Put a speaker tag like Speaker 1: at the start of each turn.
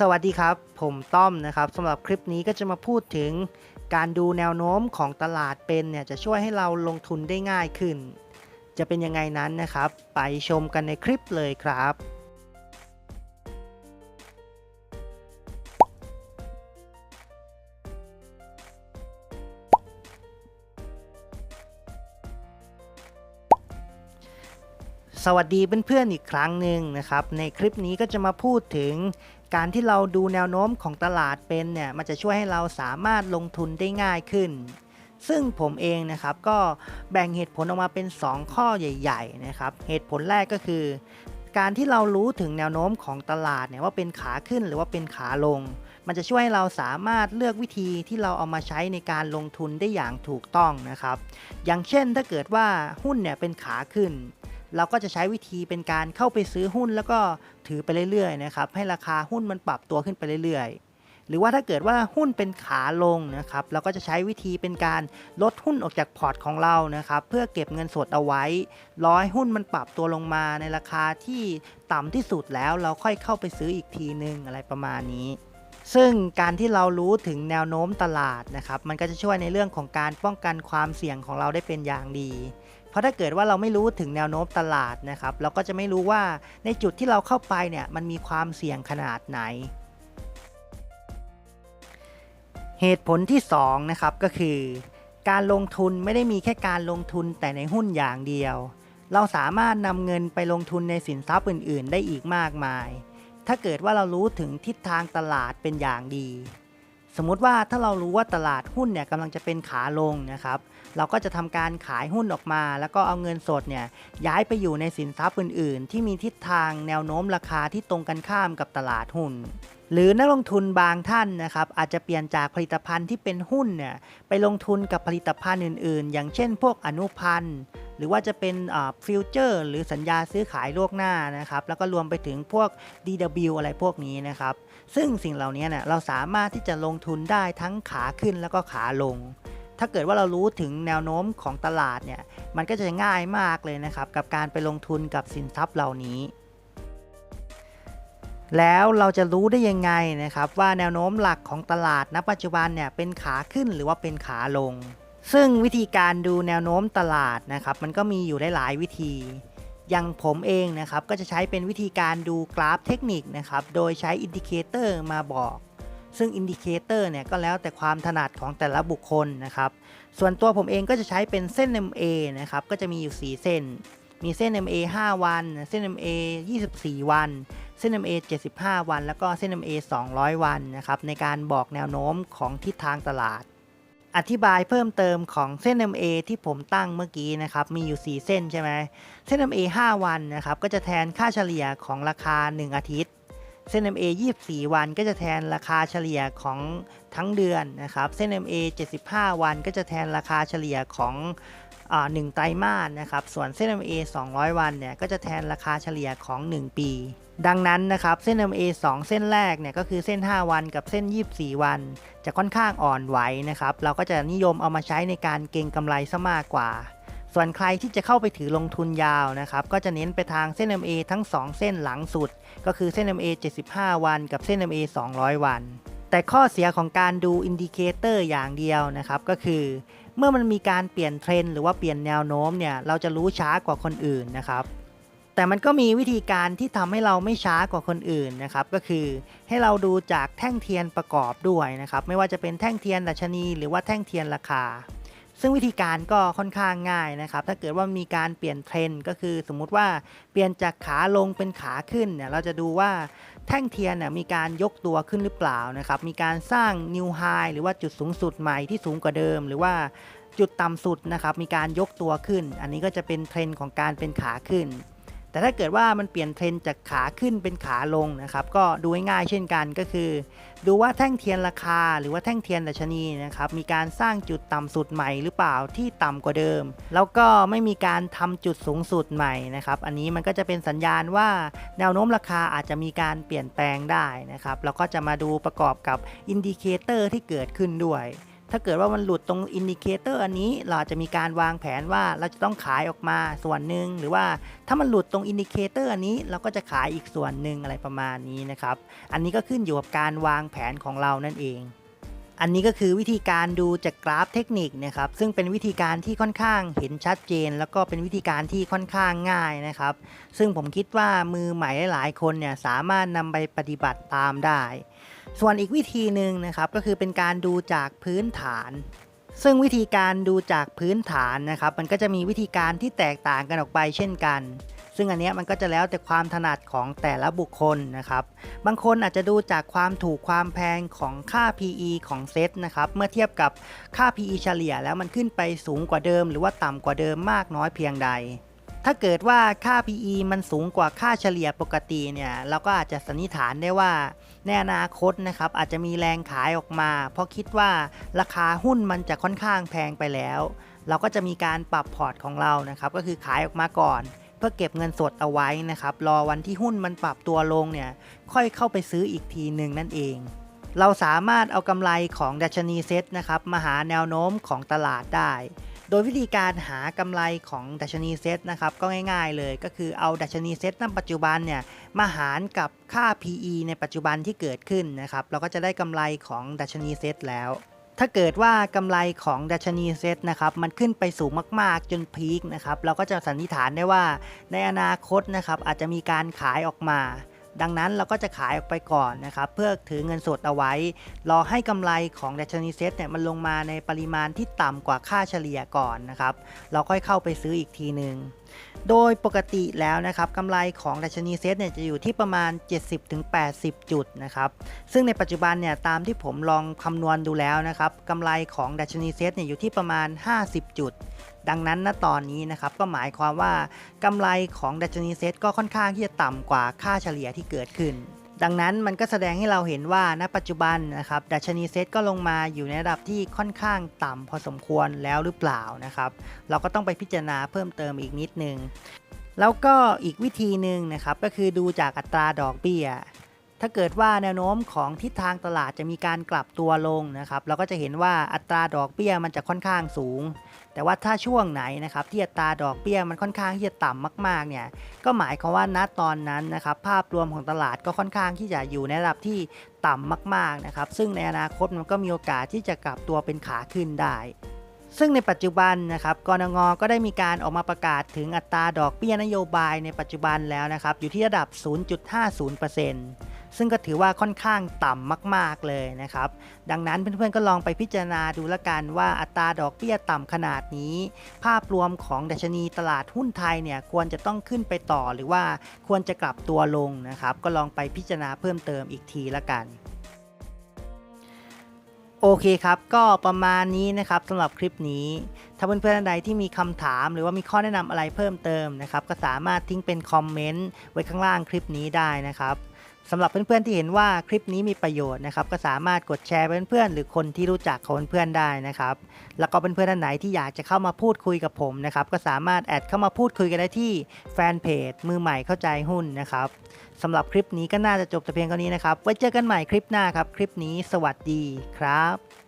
Speaker 1: สวัสดีครับ ผมต้อมนะครับสำหรับคลิปนี้ก็จะมาพูดถึง การดูแนวโน้มของตลาดเป็นเนี่ยจะช่วยให้เราลงทุนได้ง่ายขึ้น จะเป็นยังไงนั้นนะครับ ไปชมกันในคลิปเลยครับ สวัสดีเพื่อนๆอีกครั้งหนึ่งนะครับ ในคลิปนี้ก็จะมาพูดถึง การที่เราดูแนวโน้มของตลาดเป็นเนี่ยมันจะช่วยให้เราสามารถลงทุนได้ง่ายขึ้น ซึ่งผมเองนะครับก็แบ่งเหตุผลออกมาเป็น 2 ข้อใหญ่ ๆ นะครับ เหตุผลแรกก็คือ การที่เรารู้ถึงแนวโน้มของตลาดเนี่ยว่าเป็นขาขึ้นหรือว่าเป็นขาลง มันจะช่วยให้เราสามารถเลือกวิธีที่เราเอามาใช้ในการลงทุนได้อย่างถูกต้องนะครับ อย่างเช่นถ้าเกิดว่าหุ้นเนี่ยเป็นขาขึ้น เราก็จะใช้วิธีเป็นการเข้าไปซื้อหุ้นแล้วก็ถือไปเรื่อยๆนะครับให้ราคาหุ้นมันปรับตัวขึ้นไปเรื่อยๆ หรือว่าถ้าเกิดว่าหุ้นเป็นขาลงนะครับเราก็จะใช้วิธีเป็นการลดหุ้นออกจากพอร์ตของเรานะครับเพื่อเก็บเงินสดเอาไว้รอให้หุ้นมันปรับตัวลงมาในราคาที่ต่ำที่สุดแล้วเราค่อยเข้าไปซื้ออีกทีนึงอะไรประมาณนี้ซึ่งการที่เรารู้ถึงแนวโน้มตลาดนะครับ มันก็จะช่วยในเรื่องของการป้องกันความเสี่ยงของเราได้เป็นอย่างดี เพราะถ้าเกิดว่าเราไม่รู้ถึงแนวโน้มตลาดนะครับ เราก็จะไม่รู้ว่าในจุดที่เราเข้าไปเนี่ยมันมีความเสี่ยงขนาดไหน เหตุผลที่2นะครับก็คือ การลงทุนไม่ได้มีแค่การลงทุนแต่ในหุ้นอย่างเดียว เราสามารถนำเงินไปลงทุนในสินทรัพย์อื่น ๆ ได้อีกมากมาย ถ้าเกิดว่าเรารู้ถึงทิศทางตลาดเป็นอย่างดี สมมติว่าถ้าเรารู้ว่าตลาดหุ้นเนี่ยกำลังจะเป็นขาลงนะครับ เราก็จะทำการขายหุ้นออกมา แล้วก็เอาเงินสดเนี่ยย้ายไปอยู่ในสินทรัพย์อื่น ๆ ที่มีทิศทางแนวโน้มราคาที่ตรงกันข้ามกับตลาดหุ้นหรือนักลงทุนบางท่านนะครับอาจจะเปลี่ยนจากผลิตภัณฑ์ที่เป็นหุ้นเนี่ยไปลงทุนกับผลิตภัณฑ์อื่น ๆ อย่างเช่น พวกอนุพันธ์หรือว่าจะเป็นฟิวเจอร์หรือสัญญาซื้อขายล่วงหน้านะครับแล้วก็รวมไปถึงพวก DW อะไรพวกนี้นะครับ ซึ่งสิ่งเหล่านี้เนี่ยเราสามารถที่จะลงทุนได้ทั้งขาขึ้นแล้วก็ขาลง ถ้าเกิดว่าเรารู้ถึงแนวโน้มของตลาดเนี่ย มันก็จะง่ายมากเลยนะครับ กับการไปลงทุนกับสินทรัพย์เหล่านี้ แล้วเราจะรู้ได้ยังไงนะครับ ว่าแนวโน้มหลักของตลาดณปัจจุบันเนี่ยเป็นขาขึ้นหรือว่าเป็นขาลง ซึ่งวิธีการดูแนวโน้มตลาดนะครับ มันก็มีอยู่หลายวิธีอย่างผมเองนะครับก็จะใช้เป็นวิธีการดูกราฟเทคนิคนะครับ โดยใช้อินดิเคเตอร์มาบอก ซึ่งอินดิเคเตอร์เนี่ยก็แล้วแต่ความถนัดของแต่ละบุคคลนะครับ ส่วนตัวผมเองก็จะใช้เป็นเส้น MA นะครับ ก็จะมีอยู่ 4 เส้น มีเส้น MA 5 วัน เส้น MA 24 วัน เส้น MA 75 วัน แล้วก็เส้น MA 200 วันนะครับ ในการบอกแนวโน้มของทิศทางตลาด อธิบายเพิ่มเติมของเส้น MA ที่ผมตั้งเมื่อกี้นะครับ มีอยู่ 4 เส้นใช่ไหมเส้น MA 5 วันนะครับ ก็จะแทนค่าเฉลี่ยของราคา 1 อาทิตย์ เส้น MA 24 วันก็จะแทนราคาเฉลี่ยของทั้งเดือนนะครับ เส้น MA 75 วันก็จะแทนราคาเฉลี่ยของหนึ่งไตรมาสนะครับ ส่วนเส้น MA 200 วันเนี่ยก็จะแทนราคาเฉลี่ยของ 1 ปี ดังนั้นนะครับเส้น MA 2 เส้นแรกเนี่ยก็คือเส้น 5 วันกับเส้น 24 วัน จะค่อนข้างอ่อนไหวนะครับ เราก็จะนิยมเอามาใช้ในการเก็งกำไรซะมากกว่า ส่วนใครที่จะเข้าไปถือลงทุนยาวนะครับ ก็จะเน้นไปทางเส้น MA ทั้ง 2 เส้นหลังสุด ก็คือเส้น MA 75 วัน กับเส้น MA 200 วัน แต่ข้อเสียของการดูอินดิเคเตอร์อย่างเดียวนะครับ ก็คือ เมื่อมันมีการเปลี่ยนเทรนหรือว่าเปลี่ยนแนวโน้มเนี่ยเราจะรู้ช้ากว่าคนอื่นนะครับแต่มันก็มีวิธีการที่ทำให้เราไม่ช้ากว่าคนอื่นนะครับ ก็คือให้เราดูจากแท่งเทียนประกอบด้วยนะครับ ไม่ว่าจะเป็นแท่งเทียนดัชนี หรือว่าแท่งเทียนราคา ซึ่งวิธีการก็ค่อนข้างง่ายนะครับ ถ้าเกิดว่ามีการเปลี่ยนเทรนด์ก็คือสมมุติว่าเปลี่ยนจากขาลงเป็นขาขึ้นเนี่ยเราจะดูว่าแท่งเทียนเนี่ยมีการยกตัวขึ้นหรือเปล่านะครับ มีการสร้างนิวไฮหรือว่าจุดสูงสุดใหม่ที่สูงกว่าเดิม หรือว่าจุดต่ำสุดนะครับมีการยกตัวขึ้น อันนี้ก็จะเป็นเทรนด์ของการเป็นขาขึ้น แต่ถ้าเกิดว่ามันเปลี่ยนเทรนจากขาขึ้นเป็นขาลงนะครับก็ดูง่ายเช่นกันก็คือ ดูว่าแท่งเทียนราคา หรือว่าแท่งเทียนดัชนีนะครับมีการสร้างจุดต่ำสุดใหม่หรือเปล่าที่ต่ำกว่าเดิม แล้วก็ไม่มีการทำจุดสูงสุดใหม่นะครับอันนี้มันก็จะเป็นสัญญาณว่าแนวโน้มราคาอาจจะมีการเปลี่ยนแปลงได้นะครับแล้วก็จะมาดูประกอบกับอินดิเคเตอร์ที่เกิดขึ้นด้วย ถ้าเกิดว่ามันหลุดตรงอินดิเคเตอร์อันนี้เราจจะมีการวางแผนว่าเราจะต้องขายออกมาส่วนหนึ่งหรือว่าถ้ามันหลุดตรงอินดิเคเตอร์อันนี้เราก็จะขายอีกส่วนหนึ่งอะไรประมาณนี้นะครับอันนี้ก็ขึ้นอยู่กับการวางแผนของเรานั่นเองอันนี้ก็คือวิธีการดูจากกราฟเทคนิคนะครับ ซึ่งเป็นวิธีการที่ค่อนข้างเห็นชัดเจน แล้วก็เป็นวิธีการที่ค่อนข้างง่ายนะครับ ซึ่งผมคิดว่ามือใหม่หลายๆคนเนี่ยสามารถนำไปปฏิบัติตามได้ ส่วนอีกวิธีหนึ่งนะครับก็คือเป็นการดูจากพื้นฐาน ซึ่งวิธีการดูจากพื้นฐานนะครับ มันก็จะมีวิธีการที่แตกต่างกันออกไปเช่นกัน ซึ่งอันนี้มันก็จะแล้วแต่ความถนัดของแต่ละบุคคลนะครับ บางคนอาจจะดูจากความถูกความแพงของค่า PE ของเซตนะครับ เมื่อเทียบกับค่า PE เฉลี่ยแล้วมันขึ้นไปสูงกว่าเดิม หรือว่าต่ำกว่าเดิมมากน้อยเพียงใด ถ้าเกิดว่าค่า PE มันสูงกว่าค่าเฉลี่ยปกติเนี่ยเราก็อาจจะสันนิษฐานได้ว่าในอนาคตนะครับอาจจะมีแรงขายออกมา เพราะคิดว่าราคาหุ้นมันจะค่อนข้างแพงไปแล้ว เราก็จะมีการปรับพอร์ตของเรานะครับก็คือขายออกมาก่อน เพื่อเก็บเงินสดเอาไว้นะครับรอวันที่หุ้นมันปรับตัวลงเนี่ยค่อยเข้าไปซื้ออีกทีหนึ่งนั่นเองเราสามารถเอากำไรของดัชนีเซ็ตนะครับมาหาแนวโน้มของตลาดได้ โดยวิธีการหากำไรของดัชนีเซ็ตนะครับก็ง่ายๆเลยก็คือเอาดัชนีเซ็ตณปัจจุบันเนี่ยมาหารกับค่า PE ในปัจจุบันที่เกิดขึ้นนะครับเราก็จะได้กำไรของดัชนีเซ็ตแล้วถ้าเกิดว่ากำไรของดัชนีเซ็ตนะครับมันขึ้นไปสูงมากๆจนพีคนะครับเราก็จะสันนิษฐานได้ว่าในอนาคตนะครับอาจจะมีการขายออกมา ดังนั้นเราก็จะขายออกไปก่อนนะครับเพื่อถือเงินสดเอาไว้ รอให้กำไรของดัชนีเซ็ตเนี่ยมันลงมาในปริมาณที่ต่ำกว่าค่าเฉลี่ยก่อนนะครับเราค่อยเข้าไปซื้ออีกทีหนึ่งโดยปกติแล้วนะครับกำไรของดัชนีเซ็ตเนี่ยจะอยู่ที่ประมาณ 70-80 จุดนะครับซึ่งในปัจจุบันเนี่ยตามที่ผมลองคำนวณดูแล้วนะครับกำไรของดัชนีเซ็ตเนี่ยอยู่ที่ประมาณ 50 จุด ดังนั้นณตอนนี้นะครับก็หมายความว่ากำไรของดัชนีเซ็ตก็ค่อนข้างที่จะต่ำกว่าค่าเฉลี่ยที่เกิดขึ้น ดังนั้นมันก็แสดงให้เราเห็นว่าณปัจจุบันนะครับดัชนีเซ็ตก็ลงมาอยู่ในระดับที่ค่อนข้างต่ำพอสมควรแล้วหรือเปล่านะครับ เราก็ต้องไปพิจารณาเพิ่มเติมอีกนิดนึงแล้วก็อีกวิธีหนึ่งนะครับก็คือดูจากอัตราดอกเบี้ย ถ้าเกิดว่าแนวโน้มของทิศทางตลาดจะมีการกลับตัวลงนะครับ เราก็จะเห็นว่าอัตราดอกเบี้ยมันจะค่อนข้างสูง แต่ว่าถ้าช่วงไหนนะครับที่อัตราดอกเบี้ยมันค่อนข้างที่จะต่ำมากๆเนี่ยก็หมายความว่าณตอนนั้นนะครับภาพรวมของตลาดก็ค่อนข้างที่จะอยู่ในระดับที่ต่ำมากๆนะครับ ซึ่งในอนาคตมันก็มีโอกาสที่จะกลับตัวเป็นขาขึ้นได้ซึ่งในปัจจุบันนะครับกรงงก็ได้มีการออกมาประกาศถึงอัตราดอกเบี้ยนโยบายในปัจจุบันแล้วนะครับ อยู่ที่ระดับ 0.50% ซึ่งก็ถือว่าค่อนข้างต่ำมาก ๆ เลยนะครับ ดังนั้นเพื่อนๆก็ลองไปพิจารณาดูละกันว่าอัตราดอกเบี้ยต่ำขนาดนี้ ภาพรวมของดัชนีตลาดหุ้นไทยเนี่ยควรจะต้องขึ้นไปต่อหรือว่าควรจะกลับตัวลงนะครับ ก็ลองไปพิจารณาเพิ่มเติมอีกทีละกันโอเคครับ ก็ประมาณนี้นะครับสำหรับคลิปนี้ ถ้าเพื่อนๆท่านใดที่มีคำถามหรือว่ามีข้อแนะนำอะไรเพิ่มเติมนะครับ ก็สามารถทิ้งเป็นคอมเมนต์ไว้ข้างล่างคลิปนี้ได้นะครับ สำหรับเพื่อนๆที่เห็นว่าคลิปนี้มีประโยชน์นะครับก็สามารถกดแชร์เพื่อนๆหรือคนที่รู้จักของเพื่อนๆได้นะครับแล้วก็เพื่อนๆท่านไหนที่อยากจะเข้ามาพูดคุยกับผมนะครับก็สามารถแอดเข้ามาพูดคุยกันได้ที่แฟนเพจมือใหม่เข้าใจหุ้นนะครับสำหรับคลิปนี้ก็น่าจะจบแต่เพียงเท่านี้นะครับไว้เจอกันใหม่คลิปหน้าครับ คลิปนี้สวัสดีครับ